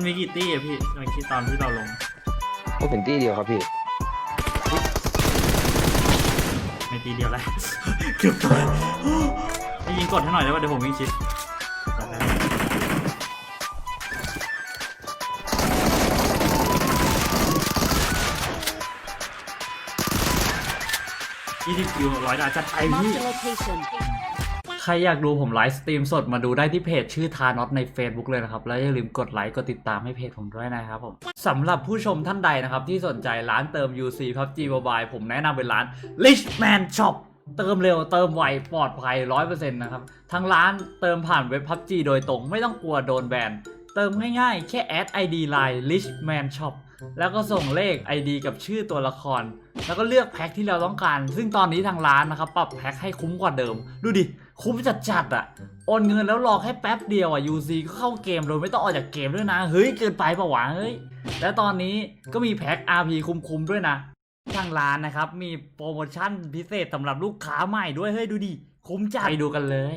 มันมีกี่ตี้อะพี่เมื่อกี้ตอนที่เราลง ก็เป็นตี้เดียวครับพี่ ไม่ตีเดียวแล้ว เกือบตายพี่ยิงกดให้หน่อยได้ป่ะเดี๋ยวผมวิ่งชิดยี่สิบคิวร้อยดาวจัดไปพี่ Marked a location. ใครอยากดูผมไลฟ์สตรีมสดมาดูได้ที่เพจชื่อทานอตใน Facebook เลยนะครับ แล้วอย่าลืมกดไลค์กดติดตามให้เพจผมด้วยนะครับผมสำหรับผู้ชมท่านใดนะครับ ที่สนใจร้านเติม UC PUBG Mobile ผมแนะนำเป็นร้าน Richman Shop เติมเร็วเติมไวปลอดภัย 100%นะครับทางร้านเติมผ่านเว็บ PUBG โดยตรงไม่ต้องกลัวโดนแบนเติมง่ายๆ แค่แอด ID Line Richman Shop แล้วก็ส่งเลข ID กับชื่อตัวละคร แล้วก็เลือกแพ็คที่เราต้องการ ซึ่งตอนนี้ทางร้านนะครับปรับแพ็คให้คุ้มกว่าเดิม ดูดิ คุ้มจัดๆอะโอนเงินแล้วรอแค่แป๊บเดียวอะ UC ก็เข้าเกมโดยไม่ต้องออกจากเกมด้วยนะ เฮ้ย เกินไปปะวะเฮ้ย และตอนนี้ก็มีแพ็ค RP คุ้มๆด้วยนะ ทางร้านนะครับมีโปรโมชั่นพิเศษสำหรับลูกค้าใหม่ด้วย เฮ้ยดูดิ คุ้มจัดไปดูกันเลย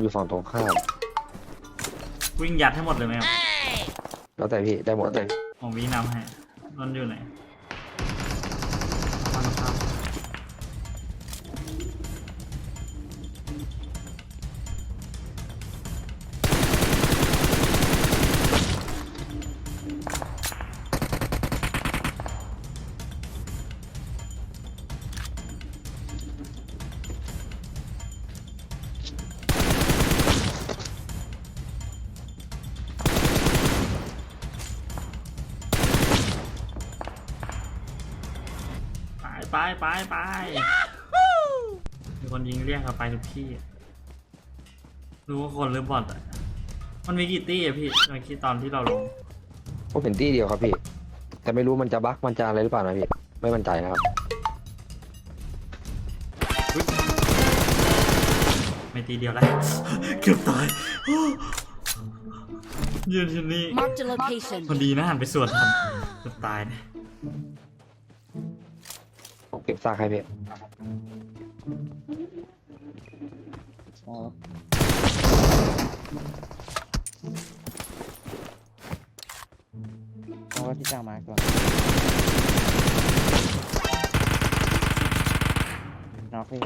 อยู่ฝั่งตรงข้ามวิ่งยัดให้หมดเลยไหมครับแล้วแต่พี่ได้หมดเลยผมวิ่งนำให้นนท์อยู่ไหน ไปไปไปไปมีคนยิงเรียกเราไปทุกที่อะรู้ว่าคนหรือบอทอะ มันมีกี่ตี้อะพี่เมื่อกี้ตอนที่เราลงก็เป็นตี้เดียวครับพี่ แต่ไม่รู้มันจะบั๊กมันจะอะไรหรือเปล่านะพี่ ไม่มั่นใจนะครับ ไม่ตีเดียวแล้ว เกือบตาย ยืนที่นี่ Marked a location. พอดีนะหันไปสวดทันเกือบตายเนี่ยผมเก็บซากให้พี่อ๋อเอาไว้ที่จ้างมาก่อนน็อกพี่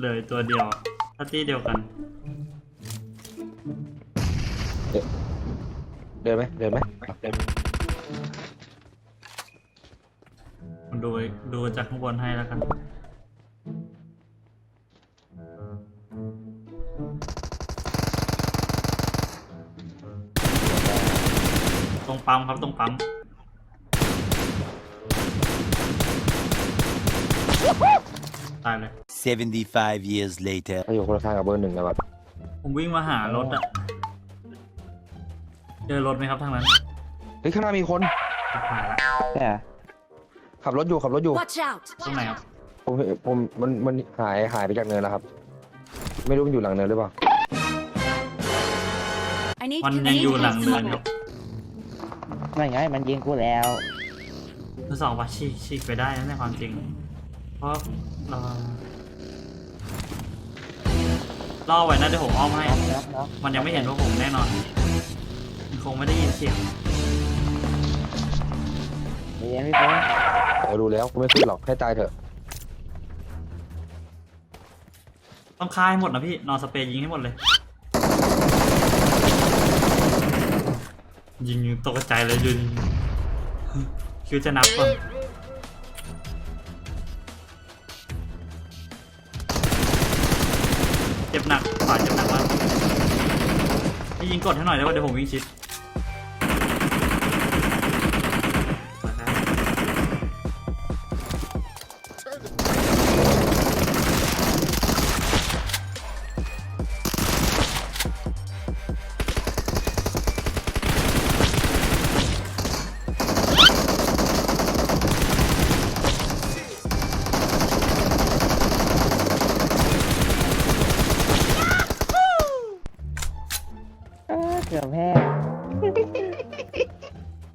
เลยตัวเดียวถ้าตี้เดียวกัน เดินไหมเดินไหมเดิน ดูดูจากข้างบนให้แล้วกันตรงปั๊มครับตรงปั๊มตายเลย 75 years later. เขาอยู่คนละทางกับเบอร์หนึ่งแล้วแบบผมวิ่งมาหารถอะเจอรถไหมครับทางนั้น เฮ้ยข้างหน้ามีคนผ่านละใช่เหรอ ขับรถอยู่ขับรถอยู่ Watch out. ตรงไหนครับผมผมมันมันหายหายไปจากเนินแล้วครับ ไม่รู้มันอยู่หลังเนินหรือเปล่า I need มัน I ยัง need อยู่หลัง to เนิน place ครับ cover. ไม่ไงมันยิงกูแล้วทดสอบว่าฉีกฉีกไปได้นะในความจริง เพราะเราล่อไว้นะเดี๋ยวผมอ้อมให้ น็อกน็อกมันยังไม่เห็นว่าผมแน่นอนมันคงไม่ได้ยินเสียงเดี๋ยวพี่เฟิร์ส รู้แล้วกูไม่ขึ้นหรอกให้ตายเถอะต้องฆ่าให้หมดนะพี่นอนสเปรย์ยิงให้หมดเลย ยิงตกใจเลยยิงคิวจะนับก่อนเจ็บหนักขวาเจ็บหนักมากให้ยิงกดให้หน่อยได้ป่ะเดี๋ยวผมวิ่งชิด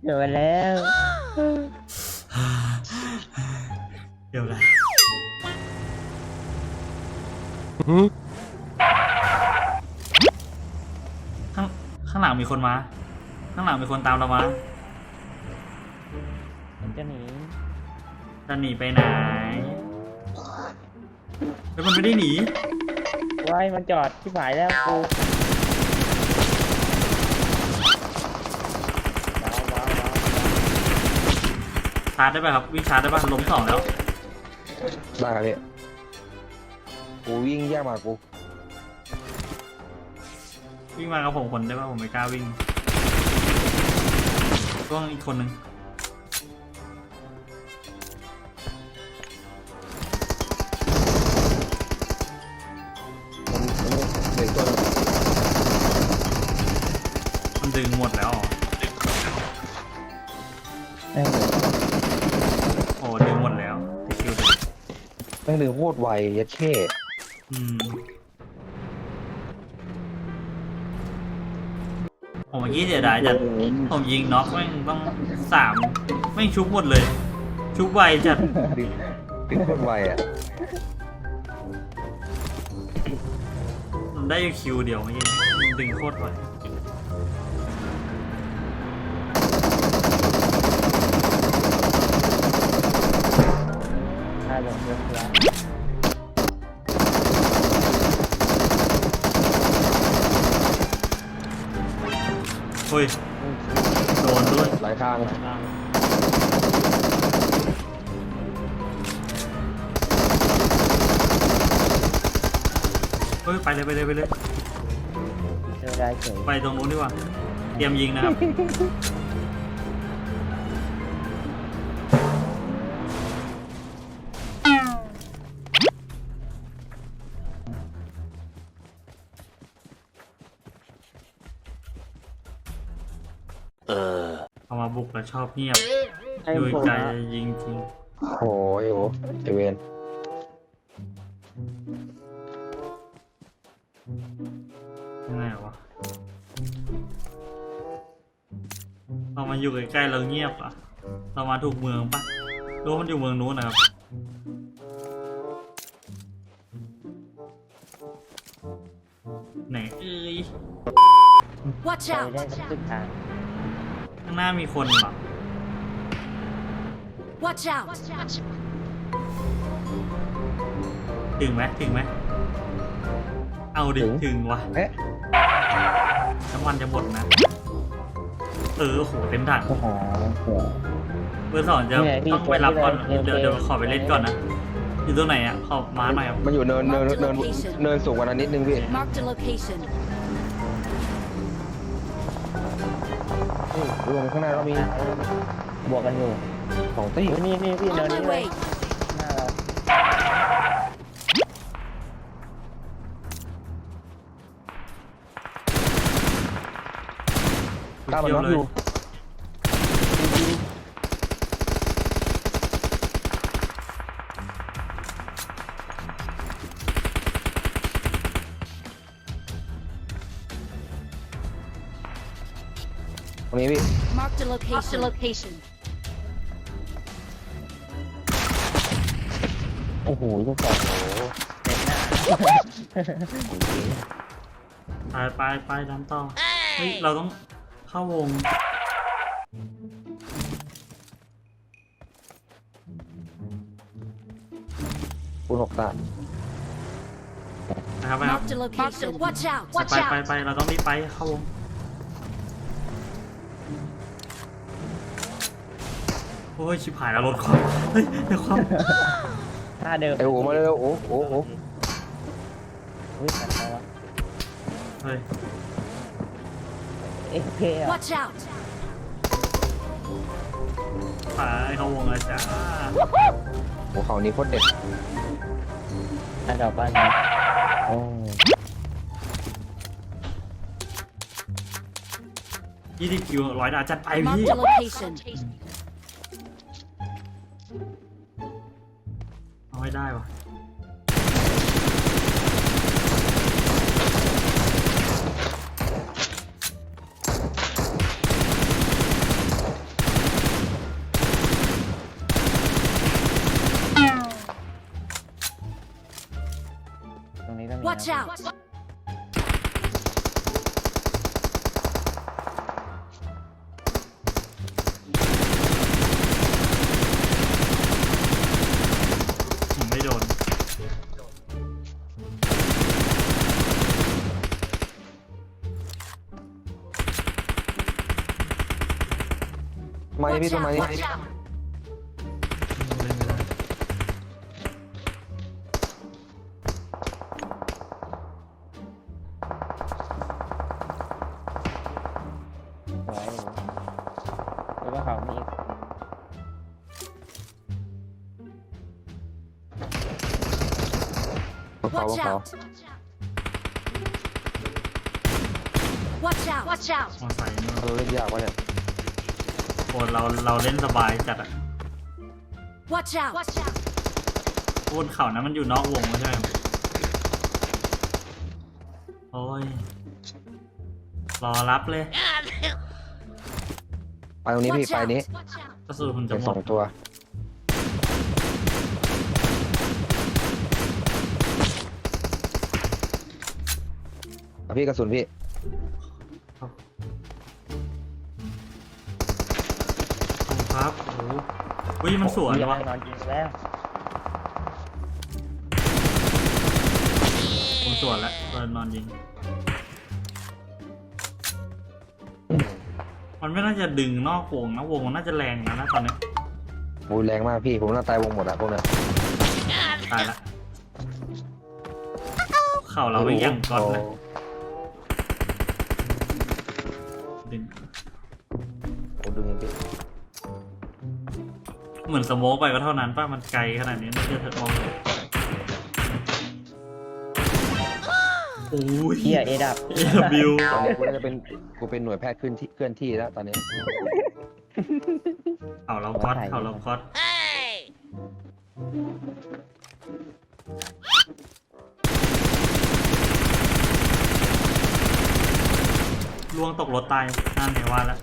เกือบไปแล้วเดี๋ยวนะข้างข้างหลังมีคนมา ข้างหลังมีคนตามเรามามันจะหนีจะหนีไปไหนแล้วมันไม่ได้หนีไว้มันจอดที่ผายแล้วกูว้าวว้าวว้าว ชาร์จได้ป่ะครับวิ่งชาร์จได้ป่ะล้มสองแล้วได้ครับพี่กูวิ่งแยกมากูวิ่งมากับผมคนได้ป่ะผมไม่กล้าวิ่งช่วงอีกคนหนึ่ง แม่งดึงโคตรไวยัดเข้อืมผมเมื่อกี้เสียดายจัดผมยิงน็อกแม่งต้องสามแม่งชุบหมดเลย ชุบไวจัดดึงดึงโคตรไวอะผมได้อยู่คิวเดียวเมื่อกี้ดึงโคตรไวถ้าลงเรือเรือเฮ้ยโดนด้วยหลายทางเฮ้ยไปเลยไปเลยไปเลยเรือได้เฉยไปตรงนู้นดีกว่า เตรียมยิงนะครับ Uh. เอามาบุกแล้วชอบเงียบให้ดูผมไกลอะยิงจริงโอ้ยโอ้ไอเวนยังไงวะเรามาอยู่ใกล้ๆเราเงียบอะเรามาถูกเมืองปะรู้ว่ามันอยู่เมืองนู้นนะครับไหนเอ้ย Watch ไป out! ได้สักครึ่งทาง ข้างหน้ามีคนเหรอ Watch out! ถึงไหมถึงไหม เอาดิถึงวะเอ๊ะน้ำมันจะหมดนะ เออโอ้โหเต็มถังโอ้โหโหเบอร์สองจะนี่ไงพี่ต้องไปรับก่อน เกมเดี๋ยวเกมเดี๋ยวขอไปเล่นก่อนนะ อยู่ตรงไหนอะ ขอมาหน่อยครับ มันอยู่เนินเนินเนินเนินสูงกว่านั้นนิดนึงพี่ Marked a location. นี่ดูข้างหน้าก็มีบวกกันอยู่สองตี้เฮ้ยนี่นี่พี่ On เดิน my นี่เลย way. หน้าเรากล้ามันน็อกอยู่ ตรงนี้พี่ Marked a location. Marked a location. โอ้โหลูกสองโอ้โหเต็มหน้าไปไปไปดันต่อเฮ้ยเราต้องเข้าวง คูณหกตานะครับไปครับ Marked a location. Watch out. ไปไปไปเราต้องรีบไปเข้าวง อ้ยชิบหายแล้วรถความเฮ้ยเดี๋ยวความท่าเดิมไอโอ้มาเร็วๆโอ้โอ้โอ้อุ้ยมันแล้วะเฮ้ยเอ๊ะเท่อะ Watch out. ไปเข้าวงแล้วจ้าโหเขานี้โคตรเด็ดท่าดอกบ้านนี้โอ้ยี่สิบคิวร้อยดาวจัดไปพี่ Marked a location. เอาให้ได้วะตรงนี้ก็มี Watch นะ out. นี่พี่ Watch ต้นไม้ out. นี่ Watch out. เล่นไม่ได้สวยอยู่แล้วก็เขามีอีกบนเขาบ Watch นเขา out. Watch out. Watch out. มอไซค์นี่เราเล่นยากวะเนี่ย โคนเราเราเล่นสบายจัดอะ Watch out. Watch out. บนเขานะมันอยู่นอกวงไม่ใช่ไหมโอ้ย รอรับเลยไปตรงนี้พี่ Watch ไป out. นี้ Watch out. กระสุนคุณจะเป็นหมสดองตัวเอาพี่กระสุนพี่ คุณครับโอ้โหอุ้ยมันสวนมีอะไรวะนอนยิงแล้วผมสวนแล้วเออนอนยิง มันไม่น่าจะดึงนอกวงนะวงมันน่าจะแรงนะนะตอนนี้บูแรงมากพี่ผมน่าตายวงหมดอะพวกเนี้ยตายละเข่าเราไม่ยังก่อนเลยโดึง โอ้ดูเห็นพี่ เหมือนสโมกไปก็เท่านั้นป่ะมันไกลขนาดนี้ไม่เชื่อเธอมองเลยโอ้ยเฮียเอดับเอบิวตอนนี้กูน่าจะเป็นกูเป็นหน่วยแพทย์เคลื่อนที่เคลื่อนที่แล้วตอนนี้เข่าเราคอดเข่าเราคอดล่วงตกรถตายนั่นไงว่าแล้ว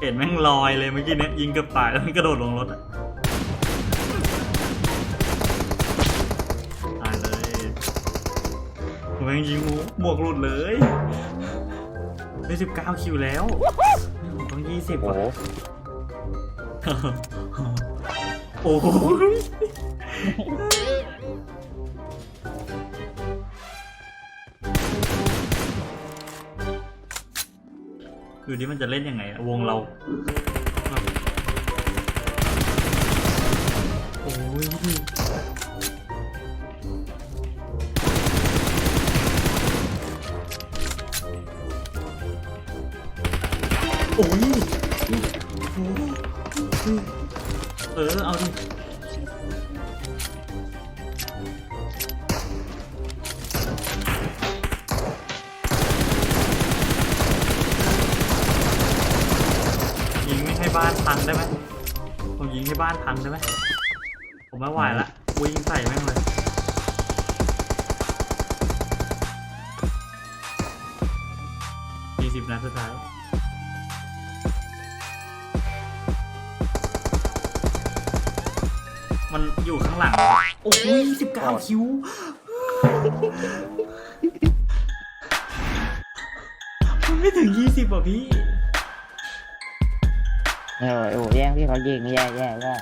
เห็นแม่งลอยเลยเมื่อกี้เนี้ยยิงเกือบตายแล้วมันกระโดดลงรถอะตายเลยแม่งยิงหมูหมวกหลุดเลยได้สิบเก้าคิวแล้วผมต้องยี่สิบโอ้โหโอ้โห ดูดิมันจะเล่นยังไงอะวงเราโอ้ยโอ้ยโอ้ยเออ เอาดิานพังได้ไหมผมยิงให้บ้านพังได้ไหมผมไม่ไหวละวิ่งใส่แม่งเลยสี่สิบนัดสุดท้าย มันอยู่ข้างหลังครับโอ้ยสิบเก้าคิวมันไม่ถึงยี่สิบอะพี่ โอ้ยโอ้ยแย่งพี่เขายิงแย่แย่แย่